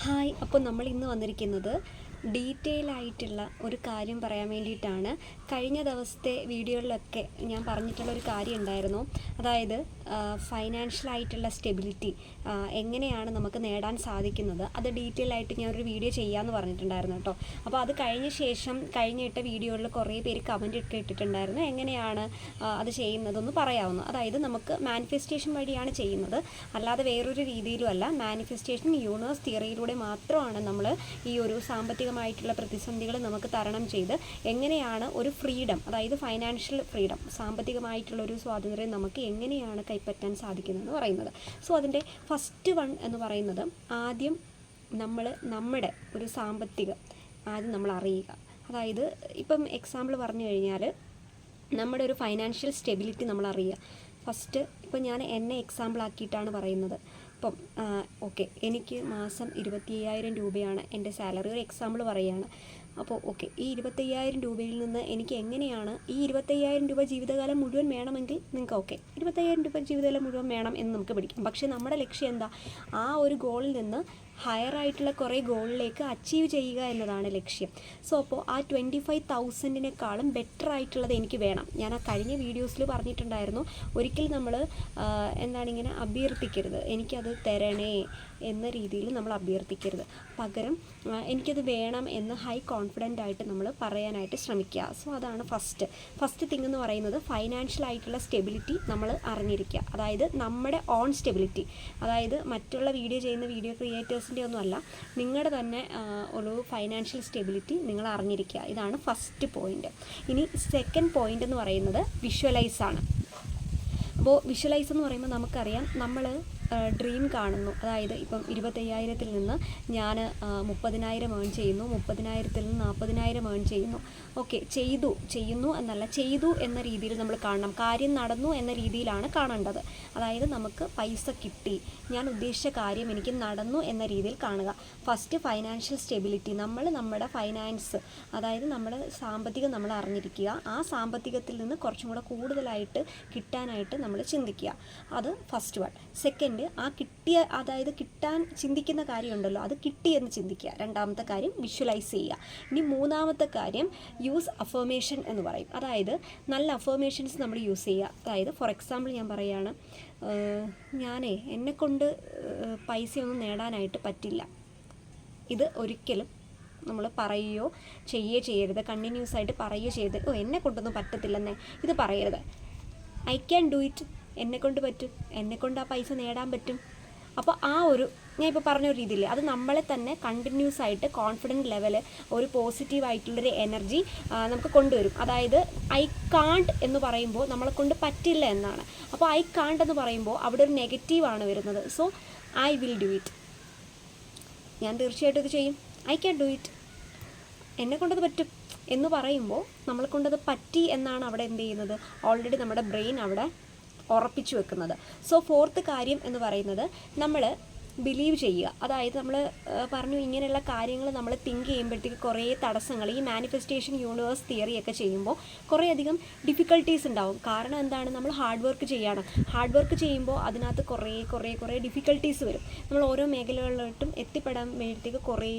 Hi അപ്പോൾ നമ്മൾ ഇന്ന് വന്നിരിക്കുന്നത് ഡീറ്റെയിൽ ആയിട്ടുള്ള ഒരു കാര്യം പറയാൻ വേണ്ടിയിട്ടാണ്. കഴിഞ്ഞ ദിവസത്തെ വീഡിയോകളിലൊക്കെ ഞാൻ പറഞ്ഞിട്ടുള്ള ഒരു കാര്യം ഉണ്ടായിരുന്നു. അതായത് ഫൈനാൻഷ്യൽ ആയിട്ടുള്ള സ്റ്റെബിലിറ്റി എങ്ങനെയാണ് നമുക്ക് നേടാൻ സാധിക്കുന്നത്. അത് ഡീറ്റെയിൽ ആയിട്ട് ഞാൻ ഒരു വീഡിയോ ചെയ്യാമെന്ന് പറഞ്ഞിട്ടുണ്ടായിരുന്നു കേട്ടോ. അപ്പോൾ അത് കഴിഞ്ഞ ശേഷം കഴിഞ്ഞിട്ട വീഡിയോകളിൽ കുറേ പേര് കമന്റ് ഒക്കെ ഇട്ടിട്ടുണ്ടായിരുന്നു. എങ്ങനെയാണ് അത് ചെയ്യുന്നതെന്ന് പറയാവുന്നു. അതായത് നമുക്ക് മാനിഫെസ്റ്റേഷൻ വഴിയാണ് ചെയ്യുന്നത്. അല്ലാതെ വേറൊരു രീതിയിലും അല്ല മാനിഫെസ്റ്റേഷൻ യൂണിവേഴ്സ് തിയറിയിലൂടെ മാത്രമാണ് നമ്മൾ ഈ ഒരു സാമ്പത്തികമായിട്ടുള്ള പ്രതിസന്ധികൾ നമുക്ക് തരണം ചെയ്ത് എങ്ങനെയാണ് ഒരു ഫ്രീഡം അതായത് ഫൈനാൻഷ്യൽ ഫ്രീഡം സാമ്പത്തികമായിട്ടുള്ള ഒരു സ്വാതന്ത്ര്യം നമുക്ക് എങ്ങനെയാണ് കൈപ്പറ്റാൻ സാധിക്കുന്നതെന്ന് പറയുന്നത്. സോ അതിന്റെ ഫസ്റ്റ് വൺ എന്ന് പറയുന്നത് ആദ്യം നമ്മൾ നമ്മുടെ ഒരു സാമ്പത്തിക ആദ്യം നമ്മൾ അറിയുക. അതായത് ഇപ്പം എക്സാമ്പിൾ പറഞ്ഞു കഴിഞ്ഞാൽ നമ്മുടെ ഒരു ഫൈനാൻഷ്യൽ സ്റ്റെബിലിറ്റി നമ്മൾ അറിയുക. ഫസ്റ്റ് ഇപ്പം ഞാൻ എന്നെ എക്സാമ്പിൾ ആക്കിയിട്ടാണ് പറയുന്നത്. ഇപ്പം ഓക്കെ എനിക്ക് മാസം ഇരുപത്തി അയ്യായിരം രൂപയാണ് എന്റെ സാലറി ഒരു എക്സാമ്പിൾ പറയുകയാണ്. അപ്പോൾ ഓക്കെ ഈ ഇരുപത്തയ്യായിരം രൂപയിൽ നിന്ന് എനിക്ക് എങ്ങനെയാണ് ഈ ഇരുപത്തയ്യായിരം രൂപ ജീവിതകാലം മുഴുവൻ വേണമെങ്കിൽ നിങ്ങൾക്ക് ഓക്കെ ഇരുപത്തയ്യായിരം രൂപ ജീവിതകാലം മുഴുവൻ വേണം എന്ന് നമുക്ക് പിടിക്കാം പക്ഷേ നമ്മുടെ ലക്ഷ്യം എന്താ? ആ ഒരു ഗോളിൽ നിന്ന് ഹയർ ആയിട്ടുള്ള കുറേ ഗോളിലേക്ക് അച്ചീവ് ചെയ്യുക എന്നതാണ് ലക്ഷ്യം. സോ അപ്പോൾ ആ ട്വന്റി ഫൈവ് തൗസൻഡിനേക്കാളും ബെറ്റർ ആയിട്ടുള്ളത് എനിക്ക് വേണം. ഞാൻ ആ കഴിഞ്ഞ വീഡിയോസിൽ പറഞ്ഞിട്ടുണ്ടായിരുന്നു ഒരിക്കലും നമ്മൾ എന്താണ് ഇങ്ങനെ അഭ്യർത്ഥിക്കരുത്. എനിക്കത് തരണേ. എന്ന രീതിയിൽ നമ്മൾ അഭ്യർത്ഥിക്കരുത്. പകരം എനിക്കത് വേണം എന്ന് ഹൈ കോൺഫിഡന്റ് ആയിട്ട് നമ്മൾ പറയാനായിട്ട് ശ്രമിക്കുക. സോ അതാണ് ഫസ്റ്റ് ഫസ്റ്റ് തിങ് എന്ന് പറയുന്നത് ഫൈനാൻഷ്യൽ ആയിട്ടുള്ള സ്റ്റെബിലിറ്റി നമ്മൾ അറിഞ്ഞിരിക്കുക. അതായത് നമ്മുടെ ഓൺ സ്റ്റെബിലിറ്റി അതായത് മറ്റുള്ള വീഡിയോ ചെയ്യുന്ന വീഡിയോ ക്രിയേറ്റേഴ്സിന്റെ ഒന്നും അല്ല നിങ്ങളുടെ തന്നെ ഒരു ഫൈനാൻഷ്യൽ സ്റ്റെബിലിറ്റി നിങ്ങൾ അറിഞ്ഞിരിക്കുക. ഇതാണ് ഫസ്റ്റ് പോയിന്റ് ഇനി സെക്കൻഡ് പോയിന്റ് എന്ന് പറയുന്നത് വിഷ്വലൈസ് ആണ്. അപ്പോൾ വിഷ്വലൈസ് എന്ന് പറയുമ്പോൾ നമുക്കറിയാം നമ്മൾ ഡ്രീം കാണുന്നു. അതായത് ഇപ്പം ഇരുപത്തയ്യായിരത്തിൽ നിന്ന് ഞാൻ മുപ്പതിനായിരം ഏൺ ചെയ്യുന്നു. മുപ്പതിനായിരത്തിൽ നിന്ന് നാൽപ്പതിനായിരം ഏൺ ചെയ്യുന്നു. ഓക്കെ ചെയ്തു ചെയ്യുന്നു എന്നല്ല ചെയ്തു എന്ന രീതിയിൽ നമ്മൾ കാണണം. കാര്യം നടന്നു എന്ന രീതിയിലാണ് കാണേണ്ടത്. അതായത് നമുക്ക് പൈസ കിട്ടി. ഞാൻ ഉദ്ദേശിച്ച കാര്യം എനിക്ക് നടന്നു എന്ന രീതിയിൽ കാണുക. ഫസ്റ്റ് ഫൈനാൻഷ്യൽ സ്റ്റെബിലിറ്റി നമ്മൾ നമ്മുടെ ഫൈനാൻസ് അതായത് നമ്മുടെ സാമ്പത്തികം നമ്മൾ അറിഞ്ഞിരിക്കുക. ആ സാമ്പത്തികത്തിൽ നിന്ന് കുറച്ചും കൂടെ കൂടുതലായിട്ട് കിട്ടാനായിട്ട് നമ്മൾ ചിന്തിക്കുക. അത് ഫസ്റ്റ് വൺ സെക്കൻഡ് ആ കിട്ടിയ അതായത് കിട്ടാൻ ചിന്തിക്കുന്ന കാര്യമുണ്ടല്ലോ അത് കിട്ടിയെന്ന് ചിന്തിക്കുക. രണ്ടാമത്തെ കാര്യം വിഷ്വലൈസ് ചെയ്യുക. ഇനി മൂന്നാമത്തെ കാര്യം യൂസ് അഫോമേഷൻ എന്ന് പറയും. അതായത് നല്ല അഫോമേഷൻസ് നമ്മൾ യൂസ് ചെയ്യുക. അതായത് ഫോർ എക്സാമ്പിൾ ഞാൻ പറയുകയാണ് ഞാനേ എന്നെക്കൊണ്ട് പൈസ പൈസയൊന്നും നേടാനായിട്ട് പറ്റില്ല. ഇത് ഒരിക്കലും നമ്മൾ പറയുകയോ ചെയ്യുകയോ ചെയ്യരുത്. കണ്ടിന്യൂസ് ആയിട്ട് പറയുകയോ ചെയ്ത് ഓ എന്നെ കൊണ്ടൊന്നും പറ്റത്തില്ലെന്നേ ഇത് പറയരുത്. ഐ ക്യാൻ ഡു ഇറ്റ് എന്നെ കൊണ്ട് പറ്റും. എന്നെ കൊണ്ട് ആ പൈസ നേടാൻ പറ്റും. അപ്പോൾ ആ ഒരു ഞാൻ ഇപ്പോൾ പറഞ്ഞ ഒരു രീതിയിൽ അത് നമ്മളെ തന്നെ കണ്ടിന്യൂസ് ആയിട്ട് കോൺഫിഡന്റ് ലെവൽ ഒരു പോസിറ്റീവ് ആയിട്ടുള്ളൊരു എനർജി നമുക്ക് കൊണ്ടുവരും. അതായത് ഐ കാണ്ട് എന്ന് പറയുമ്പോൾ നമ്മളെ കൊണ്ട് പറ്റില്ല എന്നാണ്. അപ്പോൾ ഐ കാണ്ട് എന്ന് പറയുമ്പോൾ അവിടെ ഒരു നെഗറ്റീവാണ് വരുന്നത്. So I will do it ഞാൻ തീർച്ചയായിട്ടും ഇത് ചെയ്യും. ഐ ക്യാൻ ഡു ഇറ്റ് എന്നെ കൊണ്ടത് പറ്റും എന്ന് പറയുമ്പോൾ നമ്മളെ കൊണ്ടത് പറ്റി എന്നാണ് അവിടെ എന്ത് ചെയ്യുന്നത്? ഓൾറെഡി നമ്മുടെ ബ്രെയിൻ അവിടെ ഉറപ്പിച്ചു വെക്കുന്നത്. സോ ഫോർത്ത് കാര്യം എന്ന് പറയുന്നത് നമ്മൾ ബിലീവ് ചെയ്യുക. അതായത് നമ്മൾ പറഞ്ഞു ഇങ്ങനെയുള്ള കാര്യങ്ങൾ നമ്മൾ തിങ്ക് ചെയ്യുമ്പോഴത്തേക്ക് കുറേ തടസ്സങ്ങൾ ഈ മാനിഫെസ്റ്റേഷൻ യൂണിവേഴ്സ് തിയറി ഒക്കെ ചെയ്യുമ്പോൾ കുറേയധികം ഡിഫിക്കൽട്ടീസ് ഉണ്ടാവും. കാരണം എന്താണ്? നമ്മൾ ഹാർഡ് വർക്ക് ചെയ്യണം. ഹാർഡ് വർക്ക് ചെയ്യുമ്പോൾ അതിനകത്ത് കുറേ കുറേ കുറേ ഡിഫിക്കൽട്ടീസ് വരും. നമ്മൾ ഓരോ മേഖലകളിലോട്ടും എത്തിപ്പെടാൻ വേണ്ടിയിട്ടേക്ക് കുറേ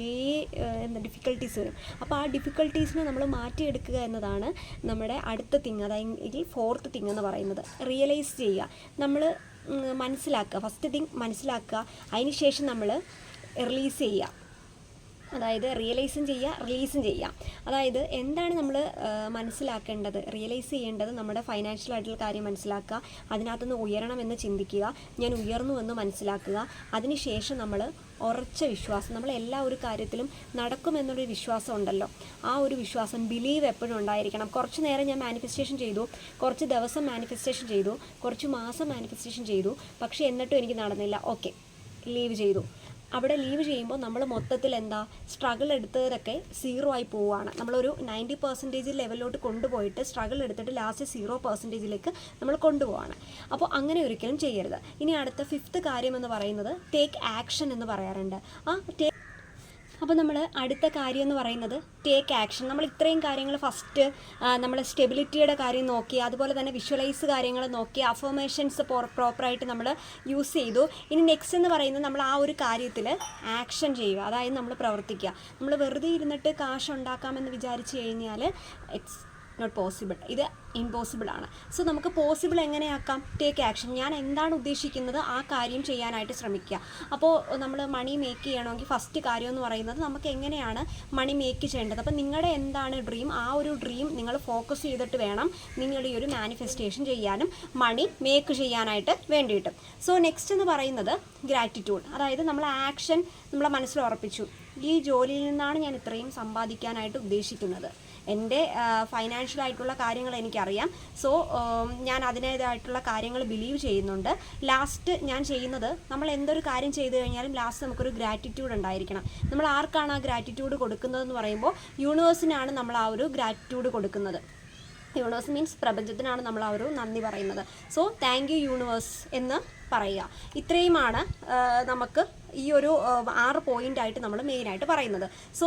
എന്താ ഡിഫിക്കൽട്ടീസ് വരും. അപ്പോൾ ആ ഡിഫിക്കൽട്ടീസിനെ നമ്മൾ മാറ്റിയെടുക്കുക എന്നതാണ് നമ്മുടെ അടുത്ത തിങ് അതായത് ഫോർത്ത് തിങ് എന്ന് പറയുന്നത്. റിയലൈസ് ചെയ്യുക. നമ്മൾ മനസ്സിലാക്കുക. ഫസ്റ്റ് തിങ് മനസ്സിലാക്കുക. അതിന് ശേഷം നമ്മൾ റിലീസ് ചെയ്യുക. അതായത് റിയലൈസും ചെയ്യുക റിലീസും ചെയ്യുക. അതായത് എന്താണ് നമ്മൾ മനസ്സിലാക്കേണ്ടത്? റിയലൈസ് ചെയ്യേണ്ടത് നമ്മുടെ ഫൈനാൻഷ്യൽ ആയിട്ടുള്ള കാര്യം മനസ്സിലാക്കുക അതിനകത്തുനിന്ന് ഉയരണമെന്ന് ചിന്തിക്കുക ഞാൻ ഉയർന്നു എന്ന് മനസ്സിലാക്കുക അതിനുശേഷം നമ്മൾ ഉറച്ച വിശ്വാസം നമ്മൾ എല്ലാ ഒരു കാര്യത്തിലും നടക്കുമെന്നൊരു വിശ്വാസം ഉണ്ടല്ലോ. ആ ഒരു വിശ്വാസം ബിലീവ് എപ്പോഴും ഉണ്ടായിരിക്കണം. കുറച്ച് നേരം ഞാൻ മാനിഫെസ്റ്റേഷൻ ചെയ്തു കുറച്ച് ദിവസം മാനിഫെസ്റ്റേഷൻ ചെയ്തു കുറച്ച് മാസം മാനിഫെസ്റ്റേഷൻ ചെയ്തു പക്ഷേ എന്നിട്ടും എനിക്ക് നടന്നില്ല. ഓക്കെ ലീവ് ചെയ്തു. അവിടെ ലീവ് ചെയ്യുമ്പോൾ നമ്മൾ മൊത്തത്തിൽ എന്താ സ്ട്രഗിൾ എടുത്തതൊക്കെ സീറോ ആയി പോവുകയാണ് നമ്മളൊരു നയന്റി പെർസെന്റേജ് ലെവലിലോട്ട് കൊണ്ടുപോയിട്ട് സ്ട്രഗിൾ എടുത്തിട്ട് ലാസ്റ്റ് സീറോ പെർസെന്റേജിലേക്ക് നമ്മൾ കൊണ്ടുപോവാണ്. അപ്പോൾ അങ്ങനെ ഒരിക്കലും ചെയ്യരുത്. ഇനി അടുത്ത ഫിഫ്ത്ത് കാര്യം എന്ന് പറയുന്നത് ടേക്ക് ആക്ഷൻ എന്ന് പറയാറുണ്ട്. ആ ടേ അപ്പോൾ നമ്മൾ അടുത്ത കാര്യം എന്ന് പറയുന്നത് ടേക്ക് ആക്ഷൻ നമ്മൾ ഇത്രയും കാര്യങ്ങൾ ഫസ്റ്റ് നമ്മൾ സ്റ്റെബിലിറ്റിയുടെ കാര്യം നോക്കി അതുപോലെ തന്നെ വിഷ്വലൈസ് കാര്യങ്ങൾ നോക്കി അഫോമേഷൻസ് പ്രോപ്പറായിട്ട് നമ്മൾ യൂസ് ചെയ്തു. ഇനി നെക്സ്റ്റ് എന്ന് പറയുന്നത് നമ്മൾ ആ ഒരു കാര്യത്തിൽ ആക്ഷൻ ചെയ്യുക അതായത് നമ്മൾ പ്രവർത്തിക്കുക. നമ്മൾ വെറുതെ ഇരുന്നിട്ട് കാശ് ഉണ്ടാക്കാമെന്ന് വിചാരിച്ചു കഴിഞ്ഞാൽ ഇറ്റ്സ് നോട്ട് പോസിബിൾ ഇത് ഇമ്പോസിബിൾ ആണ്. സോ നമുക്ക് പോസിബിൾ എങ്ങനെയാക്കാം? ടേക്ക് ആക്ഷൻ ഞാൻ എന്താണ് ഉദ്ദേശിക്കുന്നത്? ആ കാര്യം ചെയ്യാനായിട്ട് ശ്രമിക്കുക. അപ്പോൾ നമ്മൾ മണി മേക്ക് ചെയ്യണമെങ്കിൽ ഫസ്റ്റ് കാര്യം എന്ന് പറയുന്നത് നമുക്ക് എങ്ങനെയാണ് മണി മേക്ക് ചെയ്യേണ്ടത്? അപ്പോൾ നിങ്ങളുടെ എന്താണ് ഡ്രീം ആ ഒരു ഡ്രീം നിങ്ങൾ ഫോക്കസ് ചെയ്തിട്ട് വേണം നിങ്ങളുടെ ഈ ഒരു മാനിഫെസ്റ്റേഷൻ ചെയ്യാനും മണി മേക്ക് ചെയ്യാനായിട്ട് വേണ്ടിയിട്ട്. സോ നെക്സ്റ്റ് എന്ന് പറയുന്നത് ഗ്രാറ്റിറ്റ്യൂഡ് അതായത് നമ്മൾ ആക്ഷൻ നമ്മളെ മനസ്സിൽ ഉറപ്പിച്ചു. ഈ ജോലിയിൽ നിന്നാണ് ഞാൻ ഇത്രയും സമ്പാദിക്കാനായിട്ട് ഉദ്ദേശിക്കുന്നത്. എന്റെ ഫൈനാൻഷ്യൽ ആയിട്ടുള്ള കാര്യങ്ങൾ എനിക്കറിയാം സോ ഞാൻ അതിന്റേതായിട്ടുള്ള കാര്യങ്ങൾ ബിലീവ് ചെയ്യുന്നുണ്ട്. ലാസ്റ്റ് ഞാൻ ചെയ്യുന്നത് നമ്മൾ എന്തൊരു കാര്യം ചെയ്തു കഴിഞ്ഞാലും ലാസ്റ്റ് നമുക്കൊരു ഗ്രാറ്റിറ്റ്യൂഡ് ഉണ്ടായിരിക്കണം. നമ്മൾ ആർക്കാണ് ആ ഗ്രാറ്റിറ്റ്യൂഡ് കൊടുക്കുന്നതെന്ന് പറയുമ്പോൾ യൂണിവേഴ്സിനാണ് നമ്മൾ ആ ഒരു ഗ്രാറ്റിറ്റ്യൂഡ് കൊടുക്കുന്നത്. യൂണിവേഴ്സ് മീൻസ് പ്രപഞ്ചത്തിനാണ് നമ്മൾ ആ ഒരു നന്ദി പറയുന്നത്. സോ താങ്ക് യു യൂണിവേഴ്സ് എന്ന് പറയുക. ഇത്രയുമാണ് നമുക്ക് ഈ ഒരു ആറ് പോയിന്റ് ആയിട്ട് നമ്മൾ മെയിനായിട്ട് പറയുന്നത്. സോ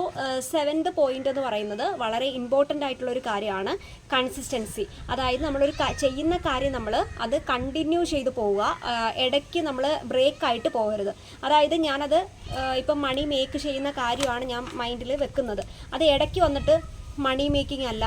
സെവൻത് പോയിന്റ് എന്ന് പറയുന്നത് വളരെ ഇമ്പോർട്ടന്റ് ആയിട്ടുള്ള ഒരു കാര്യമാണ് കൺസിസ്റ്റൻസി അതായത് നമ്മളൊരു ചെയ്യുന്ന കാര്യം നമ്മൾ അത് കണ്ടിന്യൂ ചെയ്ത് പോവുക ഇടയ്ക്ക് നമ്മൾ ബ്രേക്ക് ആയിട്ട് പോകരുത്. അതായത് ഞാനത് ഇപ്പം മണി മേക്ക് ചെയ്യുന്ന കാര്യമാണ് ഞാൻ മൈൻഡിൽ വെക്കുന്നത്. അത് ഇടയ്ക്ക് വന്നിട്ട് മണി മേക്കിംഗ് അല്ല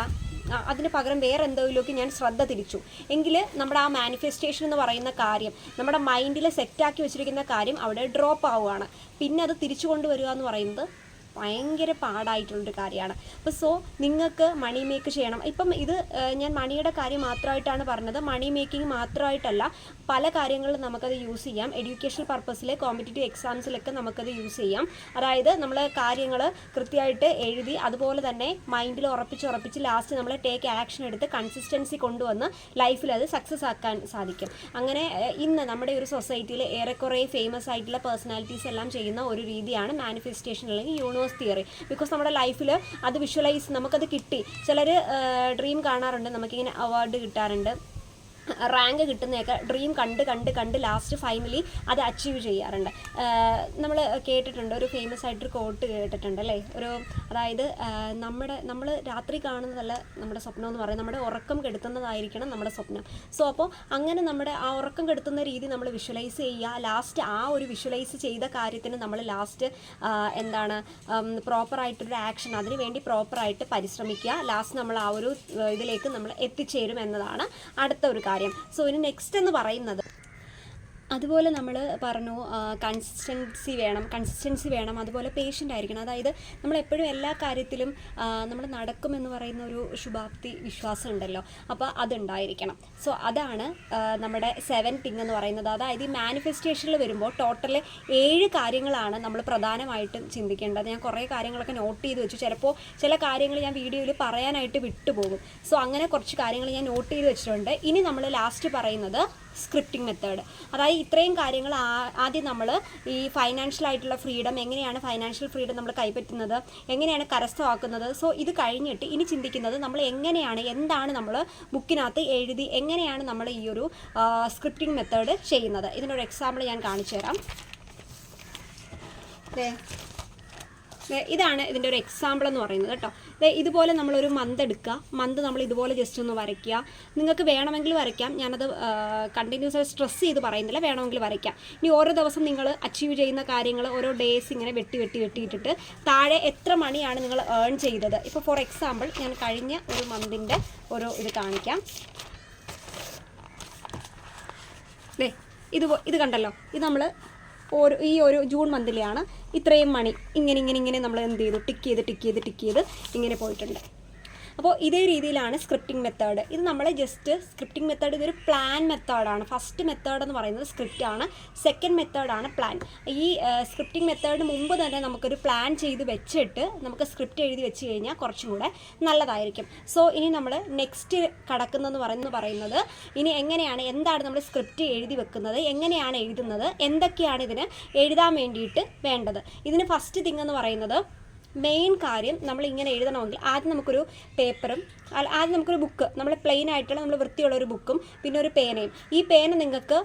അതിന് പകരം വേറെ എന്തെങ്കിലുമൊക്കെ ഞാൻ ശ്രദ്ധ തിരിച്ചു. എങ്കിൽ നമ്മുടെ ആ മാനിഫെസ്റ്റേഷൻ എന്ന് പറയുന്ന കാര്യം നമ്മുടെ മൈൻഡിൽ സെറ്റാക്കി വെച്ചിരിക്കുന്ന കാര്യം അവിടെ ഡ്രോപ്പ് ആവുകയാണ്. പിന്നെ അത് തിരിച്ചു കൊണ്ടുവരിക എന്ന് പറയുന്നത് ഭയങ്കര പാടായിട്ടുള്ളൊരു കാര്യമാണ്. അപ്പോൾ സോ നിങ്ങൾക്ക് മണി മേക്ക് ചെയ്യണം. ഇപ്പം ഇത് ഞാൻ മണിയുടെ കാര്യം മാത്രമായിട്ടാണ് പറഞ്ഞത്. മണി മേക്കിംഗ് മാത്രമായിട്ടല്ല പല കാര്യങ്ങളിലും നമുക്കത് യൂസ് ചെയ്യാം. എഡ്യൂക്കേഷണൽ പർപ്പസിൽ കോമ്പറ്റേറ്റീവ് എക്സാംസിലൊക്കെ നമുക്കത് യൂസ് ചെയ്യാം. അതായത് നമ്മൾ കാര്യങ്ങൾ കൃത്യമായിട്ട് എഴുതി അതുപോലെ തന്നെ മൈൻഡിൽ ഉറപ്പിച്ച് ഉറപ്പിച്ച് ലാസ്റ്റ് നമ്മൾ ടേക്ക് ആക്ഷൻ എടുത്ത് കൺസിസ്റ്റൻസി കൊണ്ടുവന്ന് ലൈഫിൽ അത് സക്സസ് ആക്കാൻ സാധിക്കും. അങ്ങനെ ഇന്ന് നമ്മുടെ ഒരു സൊസൈറ്റിയിൽ ഏറെക്കുറെ ഫേമസ് ആയിട്ടുള്ള പേഴ്സണാലിറ്റീസ് എല്ലാം ചെയ്യുന്ന ഒരു രീതിയാണ് മാനിഫെസ്റ്റേഷൻ അല്ലെങ്കിൽ യൂണിവേഴ്സ് തിയറി ബിക്കോസ് നമ്മുടെ ലൈഫിൽ അത് വിഷ്വലൈസ് നമുക്കത് കിട്ടി. ചിലർ ഡ്രീം കാണാറുണ്ട്. നമുക്കിങ്ങനെ അവാർഡ് കിട്ടാറുണ്ട്. റാങ്ക് കിട്ടുന്നതൊക്കെ ഡ്രീം കണ്ട് കണ്ട് കണ്ട് ലാസ്റ്റ് ഫൈനലി അത് അച്ചീവ് ചെയ്യാറുണ്ട്. നമ്മൾ കേട്ടിട്ടുണ്ട് ഒരു ഫേമസ് ആയിട്ടൊരു കോട്ട് കേട്ടിട്ടുണ്ട് അല്ലേ? ഒരു അതായത് നമ്മുടെ നമ്മൾ രാത്രി കാണുന്നതല്ല നമ്മുടെ സ്വപ്നം എന്ന് പറയുന്നത് നമ്മുടെ ഉറക്കം കെടുത്തുന്നതായിരിക്കണം നമ്മുടെ സ്വപ്നം. സോ അപ്പോൾ അങ്ങനെ നമ്മുടെ ആ ഉറക്കം കെടുത്തുന്ന രീതി നമ്മൾ വിഷ്വലൈസ് ചെയ്യുക. ലാസ്റ്റ് ആ ഒരു വിഷ്വലൈസ് ചെയ്ത കാര്യത്തിന് നമ്മൾ ലാസ്റ്റ് എന്താണ് പ്രോപ്പറായിട്ടൊരു ആക്ഷൻ അതിന് വേണ്ടി പ്രോപ്പറായിട്ട് പരിശ്രമിക്കുക. ലാസ്റ്റ് നമ്മൾ ആ ഒരു ഇതിലേക്ക് നമ്മൾ എത്തിച്ചേരും എന്നതാണ് അടുത്ത ഒരു കാര്യം. സോ ഇനി നെക്സ്റ്റ് എന്ന് പറയുന്നത് അതുപോലെ നമ്മൾ പറഞ്ഞു കൺസിസ്റ്റൻസി വേണം കൺസിസ്റ്റൻസി വേണം അതുപോലെ പേഷ്യന്റ് ആയിരിക്കണം. അതായത് നമ്മൾ എപ്പോഴും എല്ലാ കാര്യത്തിലും നമ്മൾ നടക്കുമെന്ന് പറയുന്ന ഒരു ശുഭാപ്തി വിശ്വാസം ഉണ്ടല്ലോ. അപ്പോൾ അതുണ്ടായിരിക്കണം. സോ അതാണ് നമ്മുടെ സെവൻ തിങ് എന്ന് പറയുന്നത്. അതായത് ഈ മാനിഫെസ്റ്റേഷനിൽ വരുമ്പോൾ ടോട്ടൽ ഏഴ് കാര്യങ്ങളാണ് നമ്മൾ പ്രധാനമായിട്ടും ചിന്തിക്കേണ്ടത്. ഞാൻ കുറേ കാര്യങ്ങളൊക്കെ നോട്ട് ചെയ്ത് വെച്ചു. ചിലപ്പോൾ ചില കാര്യങ്ങൾ ഞാൻ വീഡിയോയിൽ പറയാനായിട്ട് വിട്ടുപോകും. സോ അങ്ങനെ കുറച്ച് കാര്യങ്ങൾ ഞാൻ നോട്ട് ചെയ്ത് വെച്ചിട്ടുണ്ട്. ഇനി നമ്മൾ ലാസ്റ്റ് പറയുന്നത് സ്ക്രിപ്റ്റിംഗ് മെത്തേഡ് അതായത് ഇത്രയും കാര്യങ്ങൾ ആദ്യം നമ്മൾ ഈ ഫൈനാൻഷ്യൽ ആയിട്ടുള്ള ഫ്രീഡം എങ്ങനെയാണ് ഫൈനാൻഷ്യൽ ഫ്രീഡം നമ്മൾ കൈപ്പറ്റുന്നത് എങ്ങനെയാണ് കരസ്ഥമാക്കുന്നത്. സോ ഇത് കഴിഞ്ഞിട്ട് ഇനി ചിന്തിക്കുന്നത് നമ്മൾ എങ്ങനെയാണ് എന്താണ് നമ്മൾ ബുക്കിനകത്ത് എഴുതി എങ്ങനെയാണ് നമ്മൾ ഈ ഒരു സ്ക്രിപ്റ്റിംഗ് മെത്തേഡ് ചെയ്യുന്നത്. ഇതിനൊരു എക്സാമ്പിൾ ഞാൻ കാണിച്ചു തരാം ഇതാണ് ഇതിന്റെ ഒരു എക്സാമ്പിൾ എന്ന് പറയുന്നത് കേട്ടോ. ഇതുപോലെ നമ്മളൊരു മന്ത് എടുക്കുക. മന്ത് നമ്മൾ ഇതുപോലെ ജസ്റ്റ് ഒന്ന് വരയ്ക്കുക. നിങ്ങൾക്ക് വേണമെങ്കിൽ വരയ്ക്കാം. ഞാനത് കണ്ടിന്യൂസ് ആയി സ്ട്രെസ് ചെയ്ത് പറയുന്നില്ല. വേണമെങ്കിൽ വരയ്ക്കാം. ഇനി ഓരോ ദിവസം നിങ്ങൾ അച്ചീവ് ചെയ്യുന്ന കാര്യങ്ങൾ ഓരോ ഡേയ്സ് ഇങ്ങനെ വെട്ടി വെട്ടി വെട്ടിയിട്ടിട്ട് താഴെ എത്ര മണിയാണ് നിങ്ങൾ ഏൺ ചെയ്തത്? ഇപ്പോൾ ഫോർ എക്സാമ്പിൾ ഞാൻ കഴിഞ്ഞ ഒരു മന്തിന്റെ ഒരു ഇത് കാണിക്കാം. അല്ലേ ഇത് ഇത് കണ്ടല്ലോ. ഇത് നമ്മൾ ഓരോ ഈ ഒരു ജൂൺ മന്തിലെയാണ് ഇത്രയും മണി. ഇങ്ങനെ ഇങ്ങനെ ഇങ്ങനെ നമ്മൾ എന്ത് ചെയ്തു? ടിക്ക് ചെയ്ത് ടിക്ക് ചെയ്ത് ടിക്ക് ചെയ്ത് ഇങ്ങനെ പോയിട്ടുണ്ട്. അപ്പോൾ ഇതേ രീതിയിലാണ് സ്ക്രിപ്റ്റിംഗ് മെത്തേഡ് ഇത് നമ്മൾ ജസ്റ്റ് സ്ക്രിപ്റ്റിംഗ് മെത്തേഡ് ഇതൊരു പ്ലാൻ മെത്തേഡാണ് ഫസ്റ്റ് മെത്തേഡ് എന്ന് പറയുന്നത് സ്ക്രിപ്റ്റ് ആണ്. സെക്കൻഡ് മെത്തേഡാണ് പ്ലാൻ ഈ സ്ക്രിപ്റ്റിംഗ് മെത്തേഡിന് മുമ്പ് തന്നെ നമുക്കൊരു പ്ലാൻ ചെയ്ത് വെച്ചിട്ട് നമുക്ക് സ്ക്രിപ്റ്റ് എഴുതി വെച്ച് കഴിഞ്ഞാൽ കുറച്ചും കൂടെ നല്ലതായിരിക്കും. സോ ഇനി നമ്മൾ നെക്സ്റ്റ് കടക്കുന്നതെന്ന് പറയുന്നത് പറയുന്നത് ഇനി എങ്ങനെയാണ് എന്താണ് നമ്മൾ സ്ക്രിപ്റ്റ് എഴുതി വെക്കുന്നത് എങ്ങനെയാണ് എഴുതുന്നത് എന്തൊക്കെയാണ് ഇതിന് എഴുതാൻ വേണ്ടിയിട്ട് വേണ്ടത്. ഇതിന് ഫസ്റ്റ് തിങ് എന്ന് പറയുന്നത് മെയിൻ കാര്യം നമ്മൾ ഇങ്ങനെ എഴുതണമെങ്കിൽ ആദ്യം നമുക്കൊരു പേപ്പറും ആദ്യം നമുക്കൊരു ബുക്ക് നമ്മൾ പ്ലെയിൻ ആയിട്ടുള്ള നമ്മൾ വൃത്തിയുള്ള ഒരു ബുക്കും പിന്നെ ഒരു പേനയും ഈ പേന നിങ്ങൾക്ക്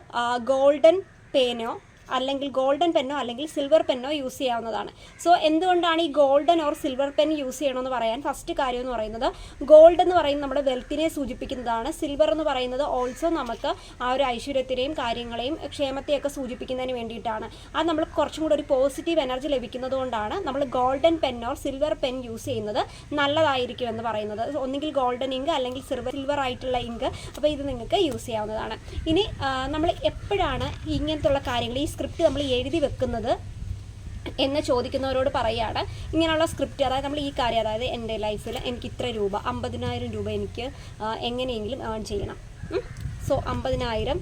ഗോൾഡൻ പേനയോ അല്ലെങ്കിൽ ഗോൾഡൻ പെന്നോ അല്ലെങ്കിൽ സിൽവർ പെന്നോ യൂസ് ചെയ്യാവുന്നതാണ്. സോ എന്തുകൊണ്ടാണ് ഈ golden or silver pen use ചെയ്യണമെന്ന് പറയാൻ ഫസ്റ്റ് കാര്യം എന്ന് പറയുന്നത് ഗോൾഡ് എന്ന് പറയുന്നത് നമ്മുടെ വെൽത്തിനെ സൂചിപ്പിക്കുന്നതാണ്. സിൽവർ എന്ന് പറയുന്നത് ഓൾസോ നമുക്ക് ആ ഒരു ഐശ്വര്യത്തിനെയും കാര്യങ്ങളെയും ക്ഷേമത്തെയൊക്കെ സൂചിപ്പിക്കുന്നതിന് വേണ്ടിയിട്ടാണ്. അത് നമ്മൾ കുറച്ചും കൂടി ഒരു പോസിറ്റീവ് എനർജി ലഭിക്കുന്നത് കൊണ്ടാണ് നമ്മൾ golden pen or silver pen use ചെയ്യുന്നത് നല്ലതായിരിക്കും എന്ന് പറയുന്നത്. ഒന്നുകിൽ ഗോൾഡൻ ഇങ്ക് അല്ലെങ്കിൽ സിൽവർ സിൽവർ ആയിട്ടുള്ള ഇങ്ക്. അപ്പോൾ ഇത് നിങ്ങൾക്ക് യൂസ് ചെയ്യാവുന്നതാണ്. ഇനി നമ്മൾ എപ്പോഴാണ് ഇങ്ങനത്തുള്ള കാര്യങ്ങൾ ഈ സ്ക്രിപ്റ്റ് നമ്മൾ എഴുതി വെക്കുന്നത് എന്ന് ചോദിക്കുന്നവരോട് പറയുകയാണ്. ഇങ്ങനെയുള്ള സ്ക്രിപ്റ്റ് അതായത് നമ്മൾ ഈ കാര്യം അതായത് എന്റെ ലൈഫിൽ എനിക്ക് ഇത്ര രൂപ അമ്പതിനായിരം രൂപ എനിക്ക് എങ്ങനെയെങ്കിലും ഏൺ ചെയ്യണം. സോ അമ്പതിനായിരം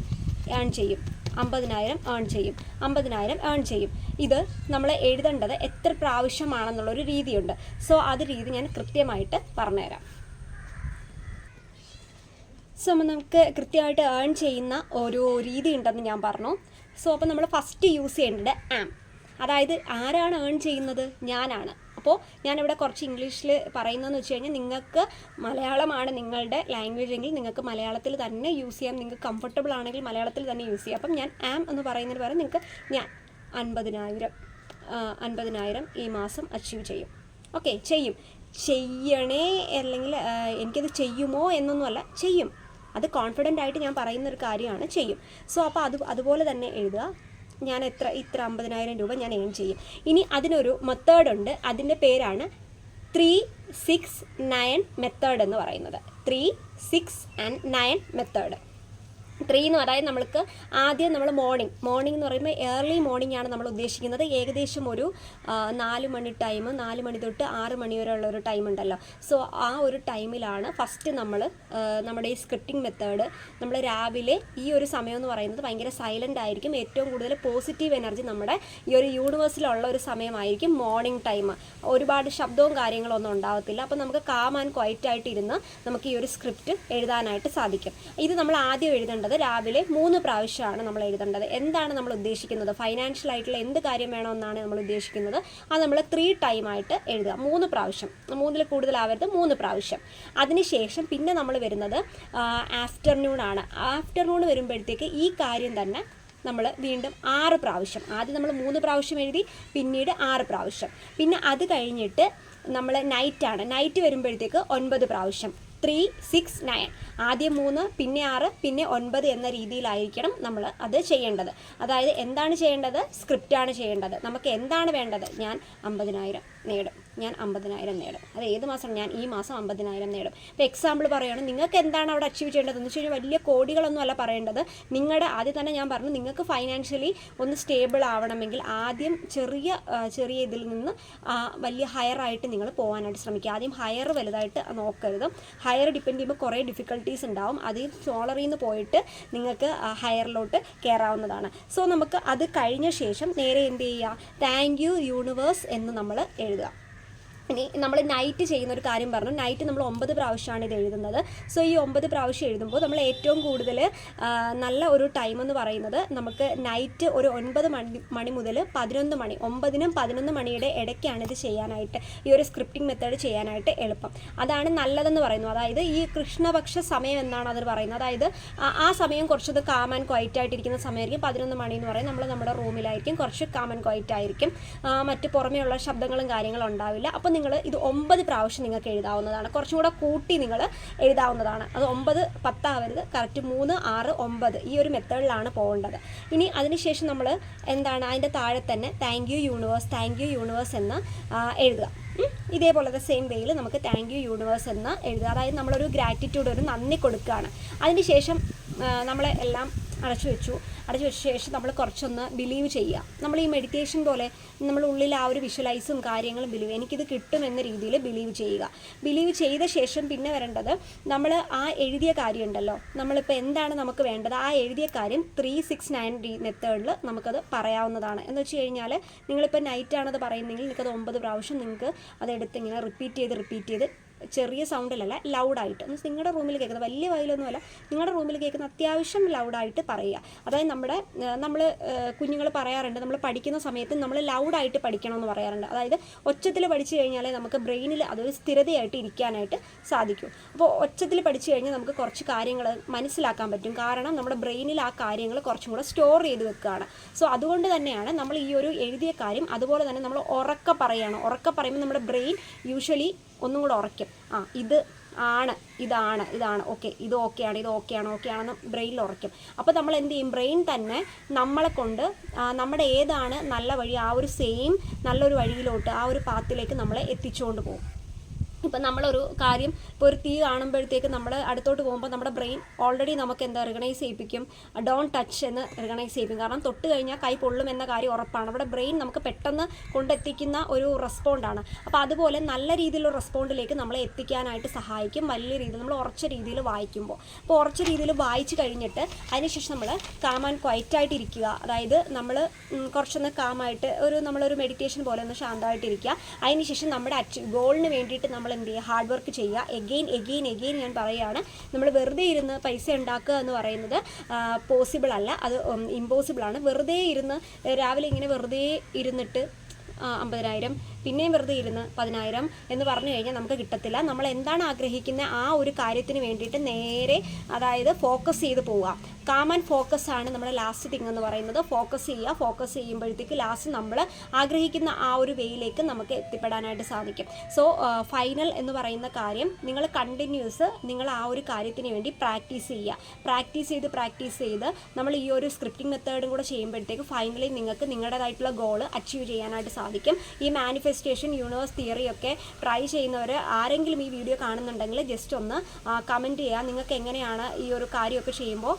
ഏൺ ചെയ്യും. അമ്പതിനായിരം ഏൺ ചെയ്യും. അമ്പതിനായിരം ഏൺ ചെയ്യും. ഇത് നമ്മൾ എഴുതേണ്ടത് എത്ര പ്രാവശ്യമാണെന്നുള്ളൊരു രീതിയുണ്ട്. സോ അത് രീതി ഞാൻ കൃത്യമായിട്ട് പറഞ്ഞുതരാം. സോ നമുക്ക് കൃത്യമായിട്ട് ഏൺ ചെയ്യുന്ന ഒരു രീതി ഉണ്ടെന്ന് ഞാൻ പറഞ്ഞു. സോ അപ്പോൾ നമ്മൾ ഫസ്റ്റ് യൂസ് ചെയ്യേണ്ടത് ആം അതായത് ആരാണ് ഏൺ ചെയ്യുന്നത്? ഞാനാണ്. അപ്പോൾ ഞാനിവിടെ കുറച്ച് ഇംഗ്ലീഷിൽ പറയുന്നതെന്ന് വെച്ച് കഴിഞ്ഞാൽ നിങ്ങൾക്ക് മലയാളമാണ് നിങ്ങളുടെ ലാംഗ്വേജ് എങ്കിൽ നിങ്ങൾക്ക് മലയാളത്തിൽ തന്നെ യൂസ് ചെയ്യാം. നിങ്ങൾക്ക് കംഫർട്ടബിൾ ആണെങ്കിൽ മലയാളത്തിൽ തന്നെ യൂസ് ചെയ്യാം. അപ്പം ഞാൻ ആം എന്ന് പറയുന്നതിന് പകരം നിങ്ങൾക്ക് ഞാൻ അൻപതിനായിരം അൻപതിനായിരം ഈ മാസം അച്ചീവ് ചെയ്യും. ഓക്കെ ചെയ്യും. ചെയ്യണേ അല്ലെങ്കിൽ എനിക്കത് ചെയ്യുമോ എന്നൊന്നുമല്ല ചെയ്യും. അത് കോൺഫിഡന്റ് ആയിട്ട് ഞാൻ പറയുന്ന ഒരു കാര്യമാണ് ചെയ്യും. സോ അപ്പോൾ അത് അതുപോലെ തന്നെ എഴുതുക. ഞാൻ എത്ര ഇത്ര അമ്പതിനായിരം രൂപ ഞാൻ ഏൺ ചെയ്യും. ഇനി അതിനൊരു മെത്തേഡ് ഉണ്ട്. അതിന്റെ പേരാണ് ത്രീ സിക്സ് നയൻ മെത്തേഡ് എന്ന് പറയുന്നത്. Three six and nine method three എന്ന് അതായത് നമ്മൾക്ക് ആദ്യം നമ്മൾ മോർണിംഗ് മോർണിംഗ് എന്ന് പറയുമ്പോൾ ഏർലി മോർണിംഗ് ആണ് നമ്മൾ ഉദ്ദേശിക്കുന്നത്. ഏകദേശം ഒരു നാല് മണി ടൈം നാല് മണി തൊട്ട് ആറ് മണി വരെ ഉള്ള ഒരു ടൈം ഉണ്ടല്ലോ. സോ ആ ഒരു ടൈമിലാണ് ഫസ്റ്റ് നമ്മൾ നമ്മുടെ ഈ സ്ക്രിപ്റ്റിംഗ് മെത്തേഡ് നമ്മൾ രാവിലെ ഈ ഒരു സമയം എന്ന് പറയുന്നത് ഭയങ്കര സൈലന്റ് ആയിരിക്കും. ഏറ്റവും കൂടുതൽ പോസിറ്റീവ് എനർജി നമ്മുടെ ഈ ഒരു യൂണിവേഴ്സിലുള്ള ഒരു സമയമായിരിക്കും മോർണിംഗ് ടൈം ഒരുപാട് ശബ്ദവും കാര്യങ്ങളൊന്നും ഉണ്ടാവത്തില്ല. അപ്പോൾ നമുക്ക് കാം ആൻഡ് ക്വൈറ്റ് ആയിട്ടിരുന്ന് നമുക്ക് ഈ ഒരു സ്ക്രിപ്റ്റ് എഴുതാനായിട്ട് സാധിക്കും. ഇത് നമ്മൾ ആദ്യം എഴുതേണ്ടത് രാവിലെ മൂന്ന് പ്രാവശ്യമാണ് നമ്മൾ എഴുതേണ്ടത്. എന്താണ് നമ്മൾ ഉദ്ദേശിക്കുന്നത്? ഫൈനാൻഷ്യൽ ആയിട്ടുള്ള എന്ത് കാര്യം വേണമെന്നാണ് നമ്മൾ ഉദ്ദേശിക്കുന്നത്. അത് നമ്മൾ ത്രീ ടൈം ആയിട്ട് എഴുതുക. മൂന്ന് പ്രാവശ്യം. മൂന്നിൽ കൂടുതലാവരുത് മൂന്ന് പ്രാവശ്യം. അതിനുശേഷം പിന്നെ നമ്മൾ വരുന്നത് ആഫ്റ്റർനൂൺ ആണ്. ആഫ്റ്റർനൂൺ വരുമ്പോഴത്തേക്ക് ഈ കാര്യം തന്നെ നമ്മൾ വീണ്ടും ആറ് പ്രാവശ്യം. ആദ്യം നമ്മൾ മൂന്ന് പ്രാവശ്യം എഴുതി പിന്നീട് ആറ് പ്രാവശ്യം. പിന്നെ അത് കഴിഞ്ഞിട്ട് നമ്മൾ നൈറ്റാണ് നൈറ്റ് വരുമ്പോഴത്തേക്ക് ഒൻപത് പ്രാവശ്യം. ത്രീ സിക്സ് നയൻ ആദ്യം മൂന്ന് പിന്നെ ആറ് പിന്നെ ഒൻപത് എന്ന രീതിയിലായിരിക്കണം നമ്മൾ അത് ചെയ്യേണ്ടത്. അതായത് എന്താണ് ചെയ്യേണ്ടത്? സ്ക്രിപ്റ്റാണ് ചെയ്യേണ്ടത്. നമുക്ക് എന്താണ് വേണ്ടത്? ഞാൻ അമ്പതിനായിരം. നേടും. ഞാൻ അമ്പതിനായിരം നേടും. അത് ഏത് മാസം? ഞാൻ ഈ മാസം അമ്പതിനായിരം നേടും. ഇപ്പോൾ എക്സാമ്പിൾ പറയുകയാണ് നിങ്ങൾക്ക് എന്താണ് അവിടെ അച്ചീവ് ചെയ്യേണ്ടത്? എന്ന് വെച്ച് കഴിഞ്ഞാൽ വലിയ കോടികളൊന്നും അല്ല പറയേണ്ടത്. നിങ്ങളുടെ ആദ്യം തന്നെ ഞാൻ പറഞ്ഞു നിങ്ങൾക്ക് ഫൈനാൻഷ്യലി ഒന്ന് സ്റ്റേബിൾ ആവണമെങ്കിൽ ആദ്യം ചെറിയ ചെറിയ ഇതിൽ നിന്ന് വലിയ ഹയർ ആയിട്ട് നിങ്ങൾ പോകാനായിട്ട് ശ്രമിക്കുക. ആദ്യം ഹയർ വലുതായിട്ട് നോക്കരുത്. ഹയർ ഡിപ്പെൻഡ് ചെയ്യുമ്പോൾ കുറേ ഡിഫിക്കൽട്ടീസ് ഉണ്ടാവും. അതിൽ സോളറിൽ നിന്ന് പോയിട്ട് നിങ്ങൾക്ക് ഹയറിലോട്ട് കയറാവുന്നതാണ് സോ നമുക്ക് അത് കഴിഞ്ഞ ശേഷം നേരെ എന്ത് ചെയ്യുക? താങ്ക് യു യൂണിവേഴ്സ് എന്ന് നമ്മൾ എഴുതുക. എഴുതുക ഇനി നമ്മൾ നൈറ്റ് ചെയ്യുന്ന ഒരു കാര്യം പറഞ്ഞു. നൈറ്റ് നമ്മൾ ഒമ്പത് പ്രാവശ്യമാണ് ഇത് എഴുതുന്നത്. സോ ഈ ഒമ്പത് പ്രാവശ്യം എഴുതുമ്പോൾ നമ്മൾ ഏറ്റവും കൂടുതൽ നല്ല ഒരു ടൈം എന്ന് പറയുന്നത് നമുക്ക് നൈറ്റ് ഒരു ഒൻപത് മണി മണി മുതൽ പതിനൊന്ന് മണി ഒമ്പതിനും പതിനൊന്ന് മണിയുടെ ഇടയ്ക്കാണ് ഇത് ചെയ്യാനായിട്ട് ഈ ഒരു സ്ക്രിപ്റ്റിംഗ് മെത്തേഡ് ചെയ്യാനായിട്ട് എളുപ്പം. അതാണ് നല്ലതെന്ന് പറയുന്നു. അതായത് ഈ കൃഷ്ണപക്ഷ സമയം എന്നാണ് അതിൽ പറയുന്നത്. അതായത് ആ- സമയം കുറച്ചത് കാം ആൻഡ് ക്വയറ്റ് ആയിട്ടിരിക്കുന്ന സമയമായിരിക്കും. പതിനൊന്ന് മണി എന്ന് പറയും നമ്മൾ നമ്മുടെ റൂമിലായിരിക്കും കുറച്ച് കാം ആൻഡ് ക്വയറ്റ് ആയിരിക്കും. മറ്റ് പുറമേയുള്ള ശബ്ദങ്ങളും കാര്യങ്ങളും ഉണ്ടാവില്ല. അപ്പോൾ നിങ്ങൾ ഇത് ഒമ്പത് പ്രാവശ്യം നിങ്ങൾക്ക് എഴുതാവുന്നതാണ്. കുറച്ചും കൂടെ കൂട്ടി നിങ്ങൾ എഴുതാവുന്നതാണ്. അത് ഒമ്പത് പത്താവരുത്. കറക്റ്റ് മൂന്ന് ആറ് ഒമ്പത്. ഈ ഒരു മെത്തേഡിലാണ് പോകേണ്ടത്. ഇനി അതിനുശേഷം നമ്മൾ എന്താണ്? അതിന്റെ താഴെ തന്നെ thank you universe thank you universe എന്ന് എഴുതുക. ഇതേപോലത്തെ സെയിം വേയിൽ നമുക്ക് താങ്ക് യു യൂണിവേഴ്സ് എന്ന് എഴുതുക. അതായത് നമ്മളൊരു ഗ്രാറ്റിറ്റ്യൂഡ് ഒരു നന്ദി കൊടുക്കുകയാണ്. അതിനുശേഷം നമ്മളെ എല്ലാം അടച്ചു വെച്ചു. അടച്ചു ശേഷം നമ്മൾ കുറച്ചൊന്ന് ബിലീവ് ചെയ്യുക. നമ്മൾ ഈ മെഡിറ്റേഷൻ പോലെ നമ്മൾ ഉള്ളിൽ ആ ഒരു വിഷ്വലൈസും കാര്യങ്ങളും ബിലീവ് എനിക്കിത് കിട്ടും എന്ന രീതിയിൽ ബിലീവ് ചെയ്യുക. ബിലീവ് ചെയ്ത ശേഷം പിന്നെ വരേണ്ടത് നമ്മൾ ആ എഴുതിയ കാര്യം ഉണ്ടല്ലോ. നമ്മളിപ്പോൾ എന്താണ് നമുക്ക് വേണ്ടത്? ആ എഴുതിയ കാര്യം ത്രീ സിക്സ് നയൻ ഡി മെത്തേഡിൽ നമുക്കത് പറയാവുന്നതാണ്. എന്ന് വെച്ച് കഴിഞ്ഞാൽ നിങ്ങളിപ്പോൾ നൈറ്റാണത് പറയുന്നതെങ്കിൽ നിങ്ങൾക്കത് ഒമ്പത് പ്രാവശ്യം നിങ്ങൾക്ക് അതെടുത്ത് ഇങ്ങനെ റിപ്പീറ്റ് ചെയ്ത് റിപ്പീറ്റ് ചെയ്ത് ചെറിയ സൗണ്ടിലല്ല ലൗഡായിട്ട് മീൻസ് നിങ്ങളുടെ റൂമിൽ കേൾക്കുന്ന വലിയ വയലൊന്നുമല്ല നിങ്ങളുടെ റൂമിൽ കേൾക്കുന്ന അത്യാവശ്യം ലൗഡായിട്ട് പറയുക. അതായത് നമ്മുടെ നമ്മൾ കുഞ്ഞുങ്ങൾ പറയാറുണ്ട് നമ്മൾ പഠിക്കുന്ന സമയത്ത് നമ്മൾ ലൗഡായിട്ട് പഠിക്കണം എന്ന് പറയാറുണ്ട്. അതായത് ഒച്ചത്തിൽ പഠിച്ചു കഴിഞ്ഞാൽ നമുക്ക് ബ്രെയിനിൽ അതൊരു സ്ഥിരതയായിട്ട് ഇരിക്കാനായിട്ട് സാധിക്കും. അപ്പോൾ ഒച്ചത്തിൽ പഠിച്ചു കഴിഞ്ഞാൽ നമുക്ക് കുറച്ച് കാര്യങ്ങൾ മനസ്സിലാക്കാൻ പറ്റും. കാരണം നമ്മുടെ ബ്രെയിനിൽ ആ കാര്യങ്ങൾ കുറച്ചും കൂടെ സ്റ്റോർ ചെയ്ത് വെക്കുകയാണ് സോ അതുകൊണ്ട് തന്നെയാണ് നമ്മൾ ഈ ഒരു എഴുതിയ കാര്യം അതുപോലെ തന്നെ നമ്മൾ ഉറക്ക പറയുകയാണ് ഉറക്ക പറയുമ്പോൾ നമ്മുടെ ബ്രെയിൻ യൂഷ്വലി ഒന്നും കൂടെ ഉറയ്ക്കും. ആ ഇത് ആണ് ഇതാണ് ഇതാണ്. ഓക്കെ ഇത് ഓക്കെയാണ് ഇത് ഓക്കെയാണ് ഓക്കെ ആണെന്ന് ബ്രെയിനിൽ ഉറയ്ക്കും. അപ്പോൾ നമ്മൾ എന്ത് ചെയ്യും? ബ്രെയിൻ തന്നെ നമ്മളെ കൊണ്ട് നമ്മുടെ ഏതാണ് നല്ല വഴി ആ ഒരു സെയിം നല്ലൊരു വഴിയിലോട്ട് ആ ഒരു പാത്തിലേക്ക് നമ്മളെ എത്തിച്ചുകൊണ്ട് പോകും. ഇപ്പം നമ്മളൊരു കാര്യം ഇപ്പോൾ ഒരു തീ കാണുമ്പോഴത്തേക്ക് നമ്മൾ അടുത്തോട്ട് പോകുമ്പോൾ നമ്മുടെ ബ്രെയിൻ ഓൾറെഡി നമുക്ക് എന്താ റിഗണൈസ് ചെയ്യിപ്പിക്കും. ഡോൺ ടച്ച് എന്ന് റിഗണൈസ് ചെയ്യിപ്പിക്കും. കാരണം തൊട്ട് കഴിഞ്ഞാൽ കൈ പൊള്ളും എന്ന കാര്യം ഉറപ്പാണ്. നമ്മുടെ ബ്രെയിൻ നമുക്ക് പെട്ടെന്ന് കൊണ്ടെത്തിക്കുന്ന ഒരു റെസ്പോണ്ടാണ് അപ്പോൾ അതുപോലെ നല്ല രീതിയിലുള്ള റെസ്പോണ്ടിലേക്ക് നമ്മളെ എത്തിക്കാനായിട്ട് സഹായിക്കും. വലിയ രീതിയിൽ നമ്മൾ ഉറച്ച രീതിയിൽ വായിക്കുമ്പോൾ അപ്പോൾ ഉറച്ച രീതിയിൽ വായിച്ചു കഴിഞ്ഞിട്ട് അതിനുശേഷം നമ്മൾ കാം ആൻഡ് ക്വയറ്റ് ആയിട്ട് ഇരിക്കുക. അതായത് നമ്മൾ കുറച്ചൊന്ന് കാമായിട്ട് ഒരു നമ്മളൊരു മെഡിറ്റേഷൻ പോലെ ഒന്ന് ശാന്തമായിട്ടിരിക്കുക. അതിനുശേഷം നമ്മുടെ അച്ചീവ് ഗോളിന് വേണ്ടിയിട്ട് നമ്മൾ എന്ത് ചെയ്യുക ഹാർഡ് വർക്ക് ചെയ്യുക. എഗെയിൻ എഗെയിൻ എഗെയിൻ ഞാൻ പറയുകയാണ് നമ്മൾ വെറുതെ ഇരുന്ന് പൈസ ഉണ്ടാക്കുക എന്ന് പറയുന്നത് പോസിബിൾ അല്ല. അത് ഇമ്പോസിബിൾ ആണ്. വെറുതെ ഇരുന്ന് രാവിലെ ഇങ്ങനെ വെറുതെ ഇരുന്നിട്ട് അമ്പതിനായിരം പിന്നെയും വെറുതെ ഇരുന്ന് പതിനായിരം എന്ന് പറഞ്ഞു കഴിഞ്ഞാൽ നമുക്ക് കിട്ടത്തില്ല. നമ്മൾ എന്താണ് ആഗ്രഹിക്കുന്ന ആ ഒരു കാര്യത്തിന് വേണ്ടിയിട്ട് നേരെ അതായത് ഫോക്കസ് ചെയ്ത് പോവുക. കാം ആൻഡ് ഫോക്കസ് ആണ് നമ്മുടെ ലാസ്റ്റ് തിങ് എന്ന് പറയുന്നത്. ഫോക്കസ് ചെയ്യുക. ഫോക്കസ് ചെയ്യുമ്പോഴത്തേക്ക് ലാസ്റ്റ് നമ്മൾ ആഗ്രഹിക്കുന്ന ആ ഒരു വേയിലേക്ക് നമുക്ക് എത്തിപ്പെടാനായിട്ട് സാധിക്കും. സോ ഫൈനൽ എന്ന് പറയുന്ന കാര്യം നിങ്ങൾ കണ്ടിന്യൂസ് നിങ്ങൾ ആ ഒരു കാര്യത്തിന് വേണ്ടി പ്രാക്ടീസ് ചെയ്യുക. പ്രാക്ടീസ് ചെയ്ത് പ്രാക്ടീസ് ചെയ്ത് നമ്മൾ ഈ ഒരു സ്ക്രിപ്റ്റിംഗ് മെത്തേഡും കൂടെ ചെയ്യുമ്പോഴത്തേക്ക് ഫൈനലി നിങ്ങൾക്ക് നിങ്ങളുടേതായിട്ടുള്ള ഗോൾ അച്ചീവ് ചെയ്യാനായിട്ട് സാധിക്കും. ഈ മാനിഫെസ്റ്റേഷൻ യൂണിവേഴ്സ് തിയറി ഒക്കെ ട്രൈ ചെയ്യുന്നവർ ആരെങ്കിലും ഈ വീഡിയോ കാണുന്നുണ്ടെങ്കിൽ ജസ്റ്റ് ഒന്ന് കമന്റ് ചെയ്യുക നിങ്ങൾക്ക് എങ്ങനെയാണ് ഈ ഒരു കാര്യമൊക്കെ ചെയ്യുമ്പോൾ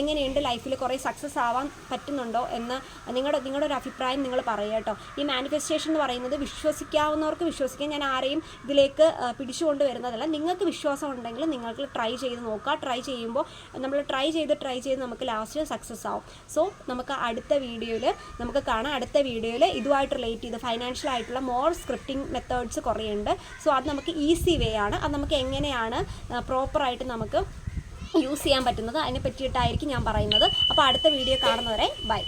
എങ്ങനെയുണ്ട് ലൈഫിൽ കുറേ സക്സസ് ആവാൻ പറ്റുന്നുണ്ടോ എന്ന് നിങ്ങളുടെ നിങ്ങളുടെ ഒരു അഭിപ്രായം നിങ്ങൾ പറയുക കേട്ടോ. ഈ മാനിഫെസ്റ്റേഷൻ എന്ന് പറയുന്നത് വിശ്വസിക്കാവുന്നവർക്ക് വിശ്വസിക്കാൻ ഞാൻ ആരെയും ഇതിലേക്ക് പിടിച്ചുകൊണ്ട് വരുന്നതല്ല. നിങ്ങൾക്ക് വിശ്വാസം ഉണ്ടെങ്കിൽ നിങ്ങൾക്ക് ട്രൈ ചെയ്ത് നോക്കുക. ട്രൈ ചെയ്യുമ്പോൾ നമ്മൾ ട്രൈ ചെയ്ത് ട്രൈ ചെയ്ത് നമുക്ക് ലാസ്റ്റ് സക്സസ് ആവും. സോ നമുക്ക് അടുത്ത വീഡിയോയിൽ നമുക്ക് കാണാം. അടുത്ത വീഡിയോയിൽ ഇതുമായിട്ട് റിലേറ്റ് ചെയ്ത് ഫൈനാൻഷ്യൽ ആയിട്ടുള്ള മോർ സ്ക്രിപ്റ്റിംഗ് മെത്തേഡ്സ് കുറേ ഉണ്ട് സോ അത് നമുക്ക് ഈസി വേ ആണ്. അത് നമുക്ക് എങ്ങനെയാണ് പ്രോപ്പറായിട്ട് നമുക്ക് യൂസ് ചെയ്യാൻ പറ്റുന്നത്. അതിനെ പറ്റിയിട്ടായിരിക്കും ഞാൻ പറയുന്നത്. അപ്പോൾ അടുത്ത വീഡിയോ കാണുന്നവരെ ബൈ